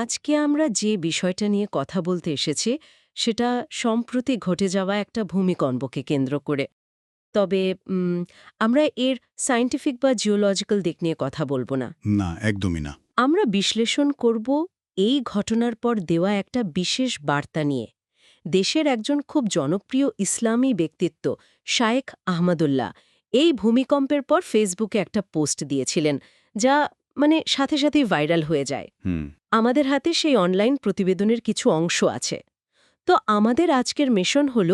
আজকে আমরা যে বিষয়টা নিয়ে কথা বলতে এসেছি সেটা সম্প্রতি ঘটে যাওয়া একটা ভূমিকম্পকে কেন্দ্র করে। তবে আমরা এর সায়েন্টিফিক বা জিওলজিক্যাল দিক নিয়ে কথা বলব না। না একদমই না। আমরা বিশ্লেষণ করব এই ঘটনার পর দেওয়া একটা বিশেষ বার্তা নিয়ে। দেশের একজন খুব জনপ্রিয় ইসলামী ব্যক্তিত্ব শায়েখ আহমদুল্লাহ এই ভূমিকম্পের পর ফেসবুকে একটা পোস্ট দিয়েছিলেন যা মানে সাথে সাথেই ভাইরাল হয়ে যায়। হুম। আমাদের হাতে সেই অনলাইন প্রতিবেদনের কিছু অংশ আছে। তো আমাদের আজকের মিশন হল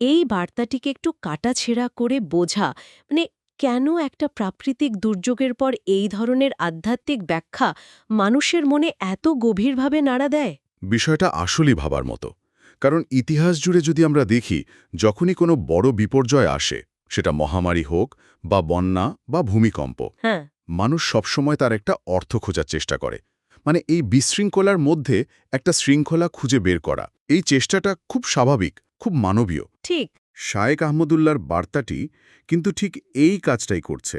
এই বার্তাটিকে একটু কাটাছেড়া করে বোঝা মানে কেন একটা প্রাকৃতিক দুর্যোগের পর এই ধরনের আধ্যাত্মিক ব্যাখ্যা মানুষের মনে এত গভীরভাবে নাড়া দেয়? বিষয়টা আসলেই ভাবার মতো। কারণ ইতিহাস জুড়ে যদি আমরা দেখি যখনই কোনো বড় বিপর্যয় আসে সেটা মহামারী হোক বা বন্যা বা ভূমিকম্প হ্যাঁ। মানুষ সবসময় তার একটা অর্থ খোঁজার চেষ্টা করে। মানে এই বিশৃঙ্খলার মধ্যে একটা শৃঙ্খলা খুঁজে বের করা। এই চেষ্টাটা খুব স্বাভাবিক খুব মানবীয়। ঠিক। শায়েক আহমদুল্লার বার্তাটি কিন্তু ঠিক এই কাজটাই করছে।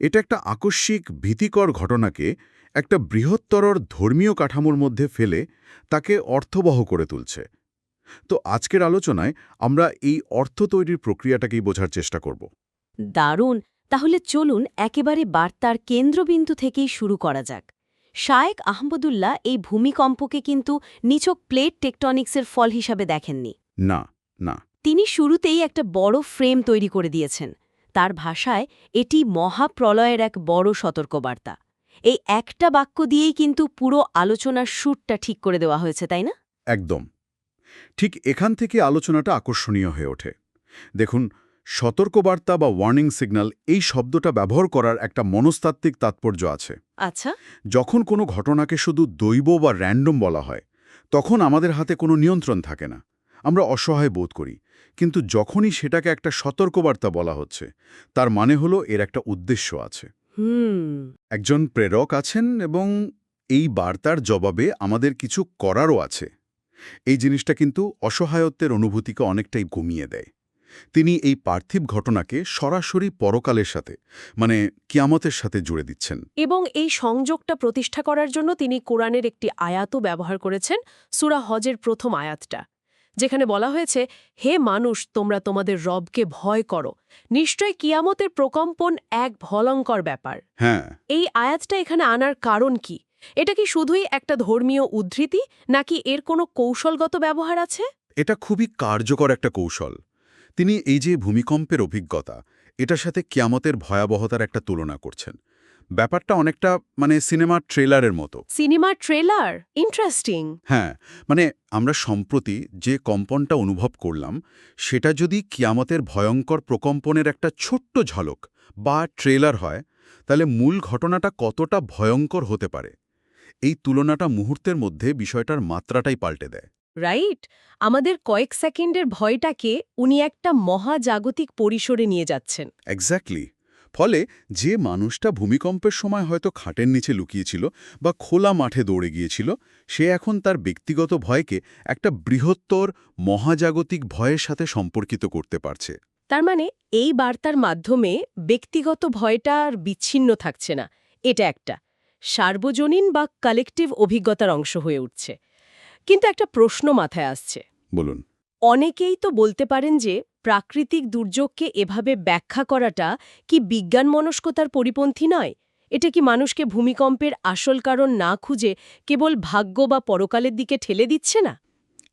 এটা একটা আকস্মিক ভীতিকর ঘটনাকে একটা বৃহত্তর ধর্মীয় কাঠামোর মধ্যে ফেলে তাকে অর্থবহ করে তুলছে। তো আজকের আলোচনায় আমরা এই অর্থ তৈরির প্রক্রিয়াটাকেই বোঝার চেষ্টা করব। দারুণ! তাহলে চলুন একেবারে বার্তার কেন্দ্রবিন্দু থেকেই শুরু করা যাক। শায়েক আহমদুল্লাহ এই ভূমিকম্পকে কিন্তু নিছক প্লেট টেকটনিক্সের ফল হিসাবে দেখেননি। না না। তিনি শুরুতেই একটা বড় ফ্রেম তৈরি করে দিয়েছেন। তার ভাষায় এটি মহাপ্রলয়ের এক বড় সতর্কবার্তা। এই একটা বাক্য দিয়েই কিন্তু পুরো আলোচনার সুরটা ঠিক করে দেওয়া হয়েছে তাই না? একদম। ঠিক এখান থেকে আলোচনাটা আকর্ষণীয় হয়ে ওঠে। দেখুন সতর্কবার্তা বা ওয়ার্নিং সিগন্যাল এই শব্দটা ব্যবহার করার একটা মনস্তাত্ত্বিক তাৎপর্য আছে। আচ্ছা। যখন কোনো ঘটনাকে শুধু দৈব বা র্যান্ডম বলা হয় তখন আমাদের হাতে কোনো নিয়ন্ত্রণ থাকে না। আমরা অসহায় বোধ করি। কিন্তু যখনই সেটাকে একটা সতর্কবার্তা বলা হচ্ছে তার মানে হলো এর একটা উদ্দেশ্য আছে। একজন প্রেরক আছেন এবং এই বার্তার জবাবে আমাদের কিছু করারও আছে। এই জিনিসটা কিন্তু অসহায়ত্বের অনুভূতিকে অনেকটাই কমিয়ে দেয়। তিনি এই পার্থিব ঘটনাকে সরাসরি পরকালের সাথে মানে কিয়ামতের সাথে জুড়ে দিচ্ছেন। এবং এই সংযোগটা প্রতিষ্ঠা করার জন্য তিনি কোরআনের একটি আয়াতও ব্যবহার করেছেন সুরা হজের প্রথম আয়াতটা। যেখানে বলা হয়েছে হে মানুষ তোমরা তোমাদের রবকে ভয় করো। নিশ্চয় কিয়ামতের প্রকম্পন এক ভলঙ্কর ব্যাপার। হ্যাঁ। এই আয়াতটা এখানে আনার কারণ কি? এটা কি শুধুই একটা ধর্মীয় উদ্ধৃতি নাকি এর কোনো কৌশলগত ব্যবহার আছে? এটা খুবই কার্যকর একটা কৌশল। তিনি এই যে ভূমিকম্পের অভিজ্ঞতা এটার সাথে কিয়ামতের ভয়াবহতার একটা তুলনা করছেন। ব্যাপারটা অনেকটা মানে সিনেমার ট্রেলারের মতো। সিনেমার ট্রেলার? ইন্টারেস্টিং। হ্যাঁ মানে আমরা সম্প্রতি যে কম্পনটা অনুভব করলাম সেটা যদি কিয়ামতের ভয়ঙ্কর প্রকম্পনের একটা ছোট্ট ঝলক বা ট্রেলার হয় তাহলে মূল ঘটনাটা কতটা ভয়ঙ্কর হতে পারে? এই তুলনাটা মুহূর্তের মধ্যে বিষয়টার মাত্রাটাই পাল্টে দেয়। রাইট আমাদের কয়েক সেকেন্ডের ভয়টাকে উনি একটা মহাজাগতিক পরিসরে নিয়ে যাচ্ছেন। এক্স্যাক্টলি ফলে যে মানুষটা ভূমিকম্পের সময় হয়তো খাটের নিচে লুকিয়েছিল বা খোলা মাঠে দৌড়ে গিয়েছিল সে এখন তার ব্যক্তিগত ভয়কে একটা বৃহত্তর মহাজাগতিক ভয়ের সাথে সম্পর্কিত করতে পারছে। তার মানে এই বার্তার মাধ্যমে ব্যক্তিগত ভয়টা আর বিচ্ছিন্ন থাকছে না। এটা একটা। সার্বজনীন বা কালেকটিভ অভিজ্ঞতার অংশ হয়ে উঠছে। কিন্তু একটা প্রশ্ন মাথায় আসছে। বলুন। অনেকেই তো বলতে পারেন যে প্রাকৃতিক দুর্যোগকে এভাবে ব্যাখ্যা করাটা কি বিজ্ঞান মনস্কতার পরিপন্থী নয়? এটা কি মানুষকে ভূমিকম্পের আসল কারণ না খুঁজে কেবল ভাগ্য বা পরকালের দিকে ঠেলে দিচ্ছে না?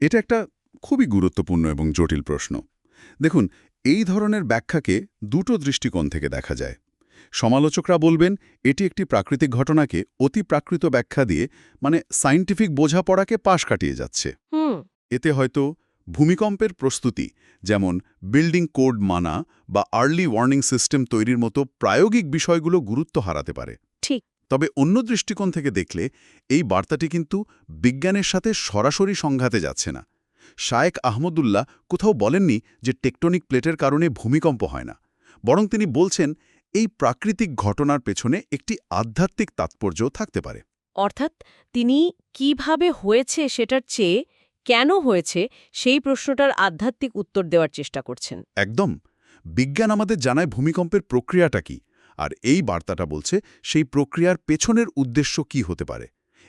এটা একটা খুবই গুরুত্বপূর্ণ এবং জটিল প্রশ্ন। দেখুন এই ধরনের ব্যাখ্যাকে দুটো দৃষ্টিকোণ থেকে দেখা যায়। সমালোচকরা বলবেন এটি একটি প্রাকৃতিক ঘটনাকে অতি প্রাকৃত ব্যাখ্যা দিয়ে মানে সায়েন্টিফিক বোঝাপড়াকে পাশ কাটিয়ে যাচ্ছে। এতে হয়তো ভূমিকম্পের প্রস্তুতি যেমন বিল্ডিং কোড মানা বা আর্লি ওয়ার্নিং সিস্টেম তৈরির মতো প্রায়োগিক বিষয়গুলো গুরুত্ব হারাতে পারে। ঠিক। তবে অন্য দৃষ্টিকোণ থেকে দেখলে এই বার্তাটি কিন্তু বিজ্ঞানের সাথে সরাসরি সংঘাতে যাচ্ছে না। শায়েক আহমদুল্লাহ কোথাও বলেননি যে টেকটনিক প্লেটের কারণে ভূমিকম্প হয় না। বরং তিনি বলছেন এই প্রাকৃতিক ঘটনার পেছনে একটি আধ্যাত্মিক তাৎপর্যও থাকতে পারে। অর্থাৎ তিনি কীভাবে হয়েছে সেটার চেয়ে কেন হয়েছে সেই প্রশ্নটার আধ্যাত্মিক উত্তর দেওয়ার চেষ্টা করছেন। একদম। বিজ্ঞান আমাদের জানায় ভূমিকম্পের প্রক্রিয়াটা কি আর এই বার্তাটা বলছে সেই প্রক্রিয়ার পেছনের উদ্দেশ্য কি হতে পারে।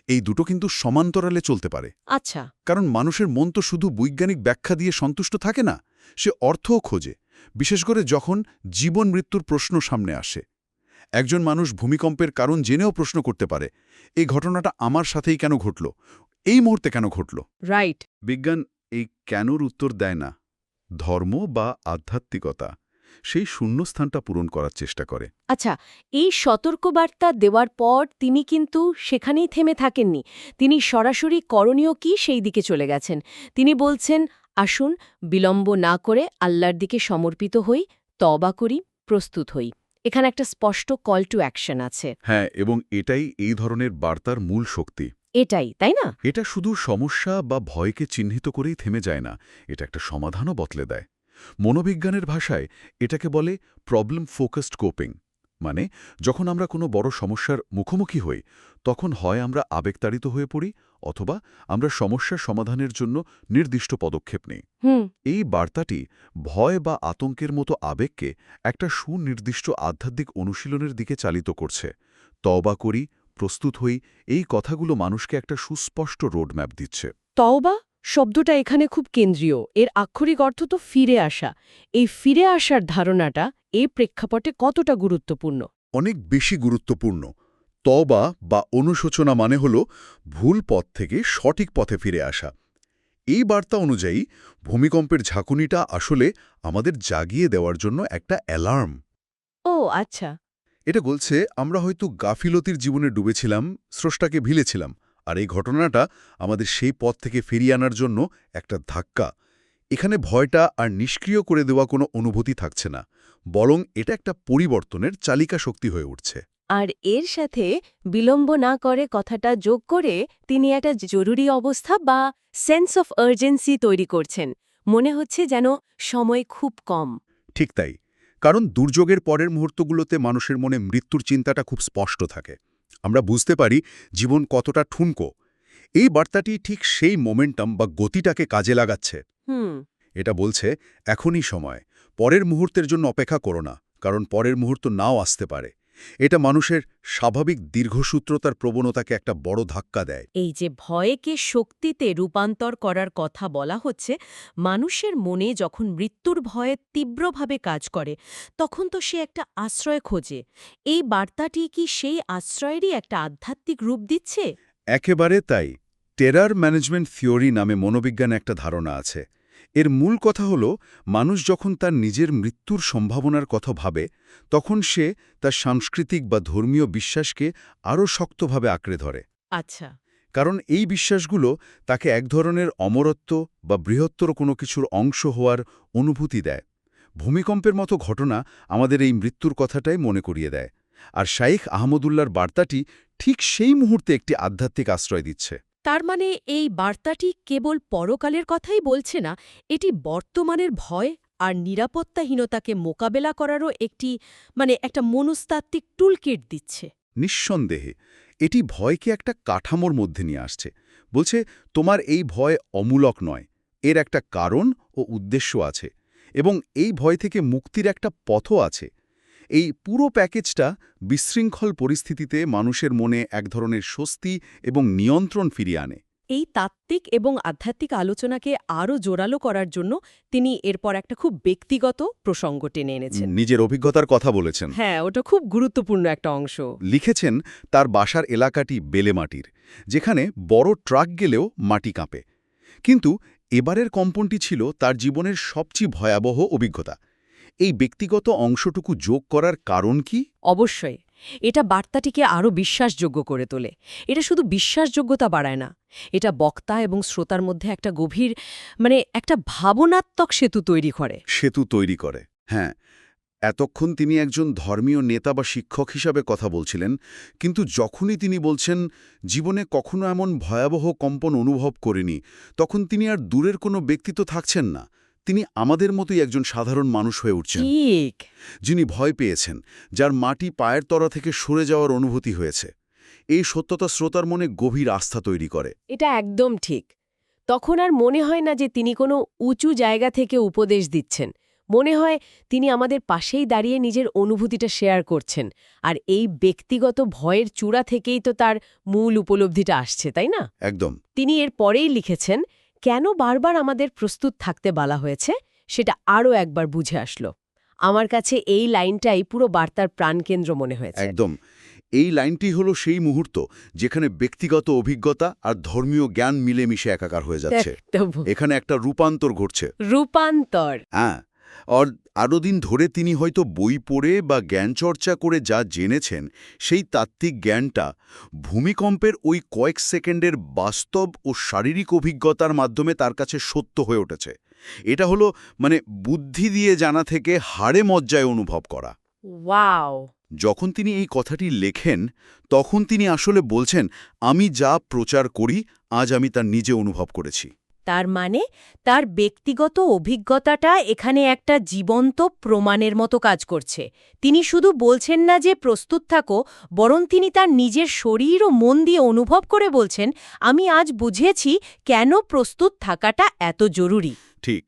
এই দুটো কিন্তু সমান্তরালে চলতে পারে। আচ্ছা। কারণ মানুষের মন তো শুধু বৈজ্ঞানিক ব্যাখ্যা দিয়ে সন্তুষ্ট থাকে না সে অর্থও খোঁজে। বিশেষ করে যখন জীবন মৃত্যুর প্রশ্ন সামনে আসে। একজন মানুষ ভূমিকম্পের কারণ জেনেও প্রশ্ন করতে পারে এই ঘটনাটা আমার সাথেই কেন ঘটল? এই মুহূর্তে কেন ঘটল? রাইট বিজ্ঞান এই কেনর উত্তর দেয় না। ধর্ম বা আধ্যাত্মিকতা সেই শূন্যস্থানটা পূরণ করার চেষ্টা করে। আচ্ছা এই সতর্কবার্তা দেওয়ার পর তিনি কিন্তু সেখানেই থেমে থাকেননি। তিনি সরাসরি করণীয় কি সেই দিকে চলে গেছেন। তিনি বলছেন আসুন বিলম্ব না করে আল্লাহর দিকে সমর্পিত হই তবা করি প্রস্তুত হই। এখানে একটা স্পষ্ট কল টু অ্যাকশন আছে। হ্যাঁ এবং এটাই এই ধরনের বার্তার মূল শক্তি। এটাই তাই না? এটা শুধু সমস্যা বা ভয়কে চিহ্নিত করেই থেমে যায় না এটা একটা সমাধানও বদলে দেয়। মনোবিজ্ঞানের ভাষায় এটাকে বলে প্রবলেম ফোকাসড কোপিং মানে যখন আমরা কোনো বড় সমস্যার মুখোমুখি হই তখন হয় আমরা আবেগতাড়িত হয়ে পড়ি অথবা আমরা সমস্যার সমাধানের জন্য নির্দিষ্ট পদক্ষেপ নিই। এই বার্তাটি ভয় বা আতঙ্কের মতো আবেগকে একটা সুনির্দিষ্ট আধ্যাত্মিক অনুশীলনের দিকে চালিত করছে। তওবা করি প্রস্তুত হই এই কথাগুলো মানুষকে একটা সুস্পষ্ট রোডম্যাপ দিচ্ছে। তওবা? শব্দটা এখানে খুব কেন্দ্রীয়। এর আক্ষরিক অর্থ তো ফিরে আসা। এই ফিরে আসার ধারণাটা এ প্রেক্ষাপটে কতটা গুরুত্বপূর্ণ? অনেক বেশি গুরুত্বপূর্ণ। তবা বা অনুশোচনা মানে হল ভুল পথ থেকে সঠিক পথে ফিরে আসা। এই বার্তা অনুযায়ী ভূমিকম্পের ঝাঁকুনিটা আসলে আমাদের জাগিয়ে দেওয়ার জন্য একটা অ্যালার্ম। ও আচ্ছা। এটা বলছে আমরা হয়তো গাফিলতির জীবনে ডুবেছিলাম স্রষ্টাকে ভিলেছিলাম। আর এই ঘটনাটা আমাদের সেই পথ থেকে ফিরিয়ে আনার জন্য একটা ধাক্কা। এখানে ভয়টা আর নিষ্ক্রিয় করে দেওয়া কোনো অনুভূতি থাকছে না বরং এটা একটা পরিবর্তনের চালিকা শক্তি হয়ে উঠছে। আর এর সাথে বিলম্ব না করে কথাটা যোগ করে তিনি একটা জরুরি অবস্থা বা সেন্স অফ আর্জেন্সি তৈরি করছেন। মনে হচ্ছে যেন সময় খুব কম। ঠিক তাই কারণ দুর্যোগের পরের মুহূর্তগুলোতে মানুষের মনে মৃত্যুর চিন্তাটা খুব স্পষ্ট থাকে। আমরা বুঝতে পারি জীবন কতটা ঠুনকো। এই বার্তাটি ঠিক সেই মোমেন্টাম বা গতিটাকে কাজে লাগাচ্ছে। এটা বলছে এখনই সময় পরের মুহূর্তের জন্য অপেক্ষা করো না কারণ পরের মুহূর্ত নাও আসতে পারে। এটা মানুষের স্বাভাবিক দীর্ঘসূত্রতার প্রবণতাকে একটা বড় ধাক্কা দেয়। এই যে ভয়কে শক্তিতে রূপান্তর করার কথা বলা হচ্ছে মানুষের মনে যখন মৃত্যুর ভয়ে তীব্রভাবে কাজ করে তখন তো সে একটা আশ্রয় খোঁজে। এই বার্তাটি কি সেই আশ্রয়েরই একটা আধ্যাত্মিক রূপ দিচ্ছে? একেবারে তাই। টেরার ম্যানেজমেন্ট থিওরি নামে মনোবিজ্ঞানে একটা ধারণা আছে। এর মূল কথা হল মানুষ যখন তার নিজের মৃত্যুর সম্ভাবনার কথা ভাবে তখন সে তার সাংস্কৃতিক বা ধর্মীয় বিশ্বাসকে আরও শক্তভাবে আঁকড়ে ধরে। আচ্ছা। কারণ এই বিশ্বাসগুলো তাকে এক ধরনের অমরত্ব বা বৃহত্তর কোনো কিছুর অংশ হওয়ার অনুভূতি দেয়। ভূমিকম্পের মতো ঘটনা আমাদের এই মৃত্যুর কথাটাই মনে করিয়ে দেয়। আর শাইখ আহমদুল্লার বার্তাটি ঠিক সেই মুহূর্তে একটি আধ্যাত্মিক আশ্রয় দিচ্ছে। তার মানে এই বার্তাটি কেবল পরকালের কথাই বলছে না, এটি বর্তমানের ভয় আর নিরাপত্তাহীনতাকে মোকাবেলা করারও একটি মানে একটা মনস্তাত্ত্বিক টুলকিট দিচ্ছে। নিঃসন্দেহে, এটি ভয়কে একটা কাঠামোর মধ্যে নিয়ে আসছে। বলছে, তোমার এই ভয় অমূলক নয়, এর একটা কারণ ও উদ্দেশ্য আছে এবং এই ভয় থেকে মুক্তির একটা পথও আছে। এই পুরো প্যাকেজটা বিশৃঙ্খল পরিস্থিতিতে মানুষের মনে এক ধরনের স্বস্তি এবং নিয়ন্ত্রণ ফিরিয়ে আনে। এই তাত্ত্বিক এবং আধ্যাত্মিক আলোচনাকে আরও জোরালো করার জন্য তিনি এরপর একটা খুব ব্যক্তিগত প্রসঙ্গ টেনে এনেছেন। নিজের অভিজ্ঞতার কথা বলেছেন। হ্যাঁ ওটা খুব গুরুত্বপূর্ণ একটা অংশ। লিখেছেন তার বাসার এলাকাটি বেলে মাটির যেখানে বড় ট্রাক গেলেও মাটি কাঁপে। কিন্তু এবারের কম্পনটি ছিল তার জীবনের সবচেয়ে ভয়াবহ অভিজ্ঞতা। এই ব্যক্তিগত অংশটুকু যোগ করার কারণ কি? অবশ্যই। এটা বার্তাটিকে আরও বিশ্বাসযোগ্য করে তোলে। এটা শুধু বিশ্বাসযোগ্যতা বাড়ায় না এটা বক্তা এবং শ্রোতার মধ্যে একটা গভীর মানে একটা ভাবনাত্মক সেতু তৈরি করে। সেতু তৈরি করে হ্যাঁ। এতক্ষণ তিনি একজন ধর্মীয় নেতা বা শিক্ষক হিসাবে কথা বলছিলেন কিন্তু যখনই তিনি বলছেন জীবনে কখনো এমন ভয়াবহ কম্পন অনুভব করেনি তখন তিনি আর দূরের কোনো ব্যক্তিত্ব থাকছেন না। তিনি আমাদের মতোই একজন সাধারণ মানুষ হয়ে উঠছেন। ঠিক। যিনি ভয় পেয়েছেন যার মাটি পায়ের তরা থেকে সরে যাওয়ার অনুভূতি হয়েছে। এই সত্যতা শ্রোতার মনে গভীর আস্থা তৈরি করে। এটা একদম ঠিক। তখন আর মনে হয় না যে তিনি কোনো উঁচু জায়গা থেকে উপদেশ দিচ্ছেন। মনে হয় তিনি আমাদের পাশেই দাঁড়িয়ে নিজের অনুভূতিটা শেয়ার করছেন। আর এই ব্যক্তিগত ভয়ের চূড়া থেকেই তো তার মূল উপলব্ধিটা আসছে তাই না? একদম। তিনি এর পরেই লিখেছেন কেন বারবার আমাদের প্রস্তুত থাকতে বলা হয়েছে সেটা আরও একবার বুঝে আসলো। আমার কাছে এই লাইনটাই পুরো বার্তার প্রাণকেন্দ্র মনে হয়েছে। একদম। এই লাইনটি হলো সেই মুহূর্ত যেখানে ব্যক্তিগত অভিজ্ঞতা আর ধর্মীয় জ্ঞান মিলেমিশে একাকার হয়ে যাচ্ছে। এখানে একটা রূপান্তর ঘটছে। রূপান্তর। হ্যাঁ। আর আরও দিন ধরে তিনি হয়তো বই পড়ে বা জ্ঞান চর্চা করে যা জেনেছেন সেই তাত্ত্বিক জ্ঞানটা ভূমিকম্পের ওই কয়েক সেকেন্ডের বাস্তব ও শারীরিক অভিজ্ঞতার মাধ্যমে তার কাছে সত্য হয়ে উঠেছে। এটা হলো মানে বুদ্ধি দিয়ে জানা থেকে হাড়ে মজ্জায় অনুভব করা। ওয়াও! যখন তিনি এই কথাটি লেখেন তখন তিনি আসলে বলছেন আমি যা প্রচার করি আজ আমি তার নিজে অনুভব করেছি। তার মানে তার ব্যক্তিগত অভিজ্ঞতাটা এখানে একটা জীবন্ত প্রমাণের মতো কাজ করছে। তিনি শুধু বলছেন না যে প্রস্তুত থাকো, বরং তিনি তার নিজের শরীর ও মন দিয়ে অনুভব করে বলছেন, আমি আজ বুঝেছি কেন প্রস্তুত থাকাটা এত জরুরি। ঠিক।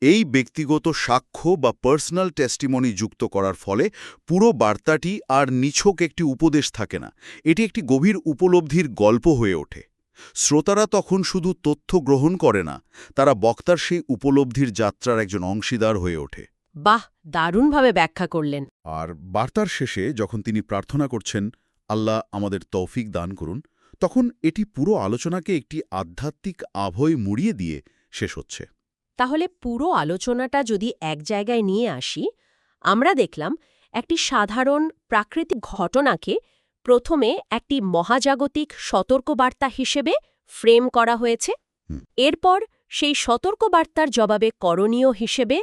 এই ব্যক্তিগত সাক্ষ্য বা পার্সোনাল টেস্টিমনি যুক্ত করার ফলে পুরো বার্তাটি আর নিছক একটি উপদেশ থাকে না। এটি একটি গভীর উপলব্ধির গল্প হয়ে ওঠে। শ্রোতারা তখন শুধু তথ্য গ্রহণ করে না তারা বক্তার সেই উপলব্ধির যাত্রার একজন অংশীদার হয়ে ওঠে। বাহ দারুণভাবে ব্যাখ্যা করলেন। আর বার্তার শেষে যখন তিনি প্রার্থনা করছেন আল্লাহ আমাদের তৌফিক দান করুন তখন এটি পুরো আলোচনাকে একটি আধ্যাত্মিক আভয় মুড়িয়ে দিয়ে শেষ হচ্ছে। তাহলে পুরো আলোচনাটা যদি এক জায়গায় নিয়ে আসি আমরা দেখলাম একটি সাধারণ প্রাকৃতিক ঘটনাকে প্রথমে একটি মহাজাগতিক সতর্কবার্তা হিসেবে ফ্রেম করা হয়েছে। এরপর সেই সতর্কবার্তার জবাবে করণীয় হিসেবে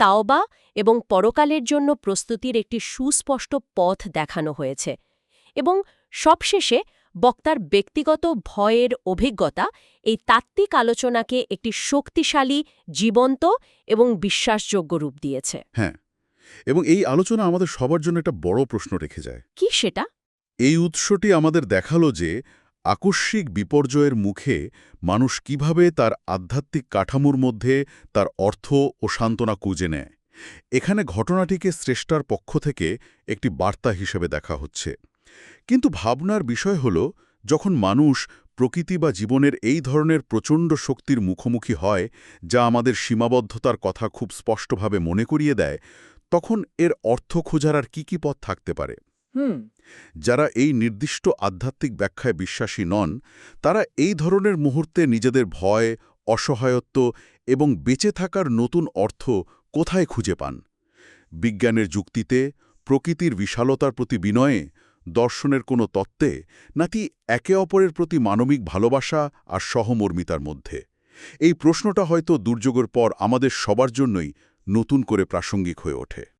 তাওবা এবং পরকালের জন্য প্রস্তুতির একটি সুস্পষ্ট পথ দেখানো হয়েছে এবং সবশেষে বক্তার ব্যক্তিগত ভয়ের অভিজ্ঞতা এই তাত্ত্বিক আলোচনাকে একটি শক্তিশালী জীবন্ত এবং বিশ্বাসযোগ্য রূপ দিয়েছে। হ্যাঁ এবং এই আলোচনা আমাদের সবার জন্য একটা বড় প্রশ্ন রেখে যায়। কি সেটা? এই উৎসটি আমাদের দেখাল যে আকস্মিক বিপর্যয়ের মুখে মানুষ কীভাবে তার আধ্যাত্মিক কাঠামোর মধ্যে তার অর্থ ও সান্ত্বনা খুঁজে নেয়। এখানে ঘটনাটিকে শ্রেষ্ঠার পক্ষ থেকে একটি বার্তা হিসেবে দেখা হচ্ছে। কিন্তু ভাবনার বিষয় হল, যখন মানুষ প্রকৃতি বা জীবনের এই ধরনের প্রচণ্ড শক্তির মুখোমুখি হয়, যা আমাদের সীমাবদ্ধতার কথা খুব স্পষ্টভাবে মনে করিয়ে দেয়, তখন এর অর্থ খোঁজার আর কী কী পথ থাকতে পারে? হুম। যারা এই নির্দিষ্ট আধ্যাত্মিক ব্যাখ্যায় বিশ্বাসী নন, তারা এই ধরনের মুহূর্তে নিজেদের ভয়, অসহায়ত্ব এবং বেঁচে থাকার নতুন অর্থ কোথায় খুঁজে পান? বিজ্ঞানের যুক্তিতে, প্রকৃতির বিশালতার প্রতি বিনয়ে, দর্শনের কোনো তত্ত্বে, নাকি একে অপরের প্রতি মানবিক ভালোবাসা আর সহমর্মিতার মধ্যে? এই প্রশ্নটা হয়তো দুর্যোগের পর আমাদের সবার জন্যই নতুন করে প্রাসঙ্গিক হয়ে ওঠে।